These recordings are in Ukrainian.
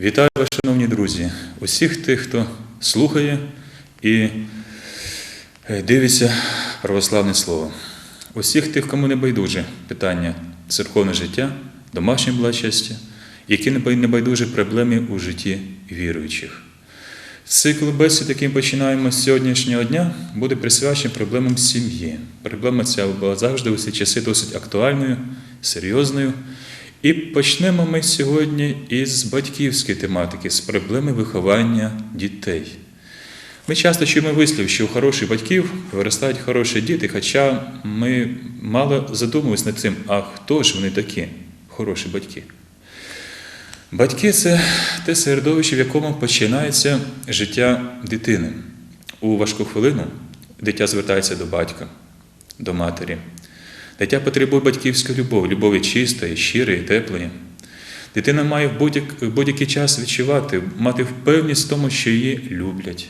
Вітаю вас, шановні друзі, усіх тих, хто слухає і е, дивиться православне слово. Усіх тих, кому не байдуже питання церковне життя, домашнє благочестя, які не не байдуже проблеми у житті віруючих. Цикл бесід, який починаємо з сьогоднішнього дня, буде присвячений проблемам сім'ї. Проблема ця була завжди у ці часи досить актуальною, серйозною. І почнемо ми сьогодні із батьківської тематики, з проблеми виховання дітей. Ми часто чуємо вислів, що у хороших батьків виростають хороші діти, хоча ми мало задумуємось над цим, а хто ж вони такі, хороші батьки. Батьки це те середовище, в якому починається життя дитини. У важку хвилину дитя звертається до батька, до матері. Дитя потребує батьківської любові, любові чистої, щирої, теплої. Дитина має в будь-як- в будь-який час відчувати, мати впевненість в тому, що її люблять,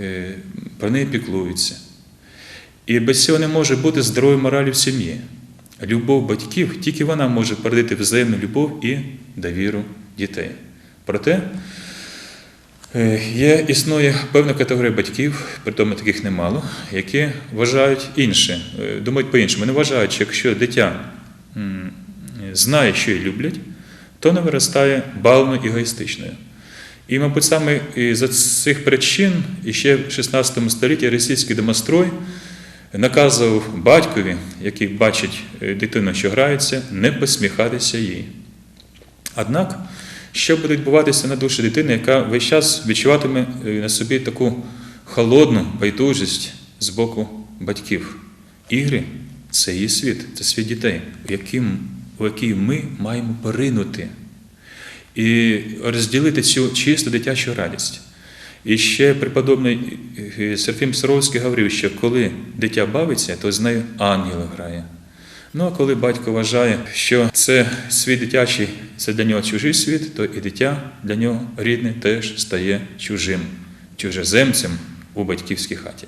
е, про неї піклуються. І без цього не може бути здорової моралі в сім'ї. Любов батьків, тільки вона може породити взаємну любов і довіру дітей. Проте е, є, існує певна категорія батьків, притому таких немало, які вважають інше, е, думають по-іншому. Вони вважають, що якщо дитя знає, що її люблять, то не виростає балною і егоїстичною. І, мабуть, саме за цих причин іще в 16 столітті російський домострой наказував батькові, який бачить е, дитину, що грається, не посміхатися їй. Однак, що буде відбуватися на душі дитини, яка весь час відчуватиме е, на собі таку холодну байдужість з боку батьків? Ігри це її світ, це світ дітей, в який ми маємо поринути і розділити цю чисту дитячу радість. І ще преподобний е, Серафім Саровський говорив, що коли дитя бавиться, то з нею ангел грає. Ну а коли батько вважає, що це світ дитячий, це для нього чужий світ, то і дитя для нього рідне теж стає чужим, чужеземцем у батьківській хаті.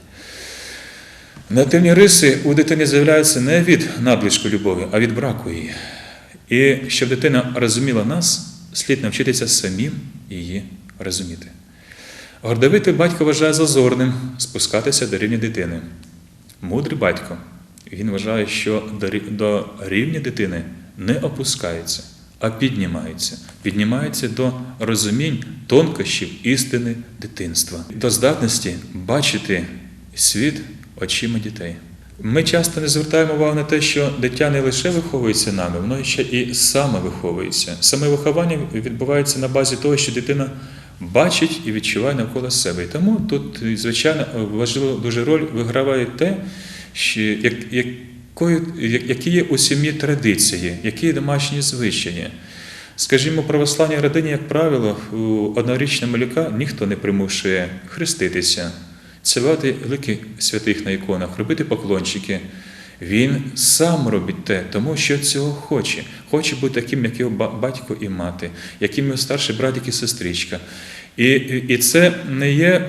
Негативні риси у дитини з'являються не від надлишку любові, а від браку її. І щоб дитина розуміла нас, слід навчитися самим її розуміти. Гордовитий батько вважає зазорним спускатися до рівня дитини. Мудрий батько, він вважає, що до рівня дитини не опускається, а піднімається. Піднімається до розумінь тонкощів істини дитинства, до здатності бачити світ очима дітей. Ми часто не звертаємо увагу на те, що дитя не лише виховується нами, воно ще і саме виховується. Саме виховання відбувається на базі того, що дитина бачить і відчуває навколо себе. І тому тут, звичайно, важливу дуже роль виграває те, що як, якою, як- які є у сім'ї традиції, які є домашні звичаї. Скажімо, православній родині, як правило, у однорічного малюка ніхто не примушує хреститися, цілувати лики святих на іконах, робити поклончики. Він сам робить те, тому що цього хоче. Хоче бути таким, як його батько і мати, яким його старший братик і сестричка. І, і це не є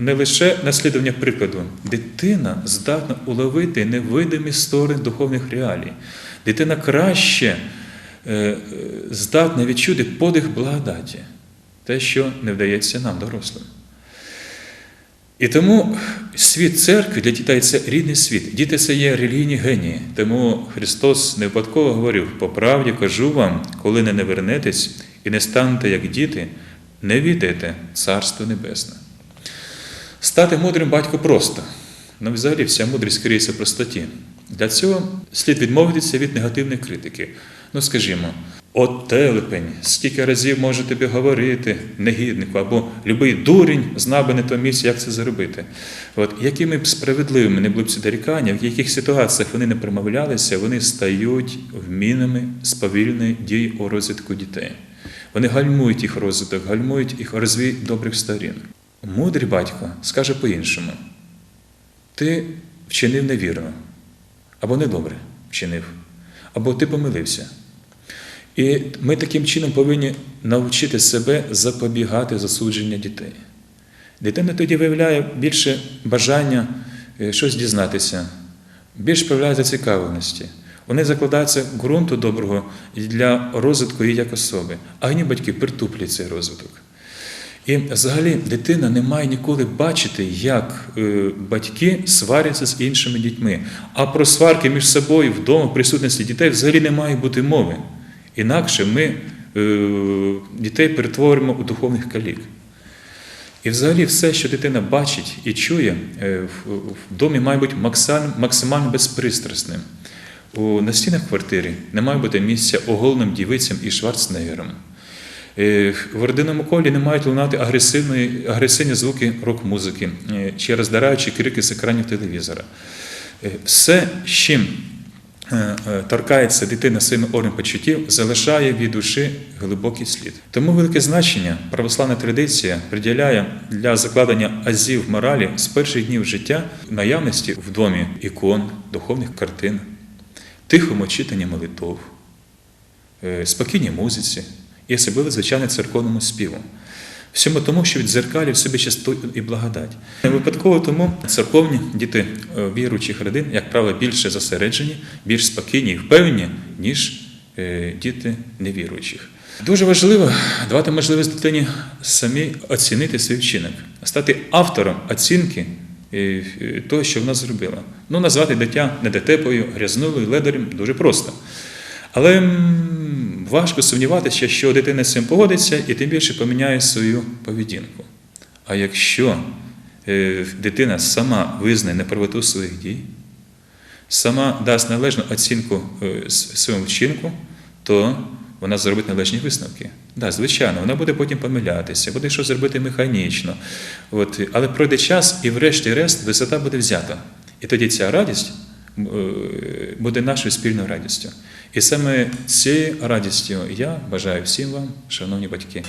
не лише наслідування прикладу. Дитина здатна уловити невидимі сторони духовних реалій. Дитина краще е, здатна відчути подих благодаті, те, що не вдається нам, дорослим. І тому світ церкви для дітей це рідний світ. Діти це є релігійні генії. Тому Христос не випадково говорив: по правді кажу вам, коли не навернетесь і не станете як діти, не війдете Царство Небесне. Стати мудрим батько просто. Ну, взагалі, вся мудрість криється в простоті. Для цього слід відмовитися від негативної критики. Ну, скажімо, от телепень, скільки разів може тобі говорити негіднику, або любий дурень знав би не то місце, як це зробити. От якими б справедливими не були б ці дорікання, в яких ситуаціях вони не промовлялися, вони стають вмінами сповільної дії у розвитку дітей. Вони гальмують їх розвиток, гальмують їх розвій добрих сторін. Мудрий батько скаже по-іншому: ти вчинив невірно, або недобре вчинив, або ти помилився. І ми таким чином повинні навчити себе запобігати засудження дітей. Дитина тоді виявляє більше бажання е, щось дізнатися, більш проявляють зацікавленості. Вони закладаються ґрунту доброго для розвитку її як особи, а гні батьки притуплять цей розвиток. І взагалі дитина не має ніколи бачити, як е, батьки сваряться з іншими дітьми. А про сварки між собою вдома, в присутності дітей взагалі не має бути мови. Інакше ми е, дітей перетворимо у духовних калік. І взагалі все, що дитина бачить і чує, е, в- домі має бути максимально, безпристрасним. На стінах квартири не має бути місця оголеним дівицям і шварценеггерам. Е, В родинному колі не мають лунати агресивної, агресивні звуки рок-музики чи роздираючі крики з екранів телевізора. Все, з чим торкається дитина своїми органами почуттів, залишає від душі глибокий слід. Тому велике значення православна традиція приділяє для закладення азів моралі з перших днів життя наявності в домі ікон, духовних картин, тихому читанні молитов, е, спокійній музиці і особливо, звичайно, церковному співу. Всьому тому, що відзеркалює в собі чистоту і благодать. Не випадково тому церковні діти е, віруючих родин, як правило, більше зосереджені, більш спокійні і впевнені, ніж е, діти невіруючих. Дуже важливо давати можливість дитині самі оцінити свій вчинок, стати автором оцінки е, того, що вона зробила. Ну, назвати дитя недотепою, грязнулою, ледарем дуже просто. Але важко сумніватися, що дитина з цим погодиться і тим більше поміняє свою поведінку. А якщо е, дитина сама визнає неправоту своїх дій, сама дасть належну оцінку е, своєму вчинку, то вона зробить належні висновки. Да, звичайно, вона буде потім помилятися, буде щось зробити механічно. От, але пройде час, і врешті-решт висота буде взята. І тоді ця радість буде нашою спільною радістю. І саме цією радістю я бажаю всім вам, шановні батьки.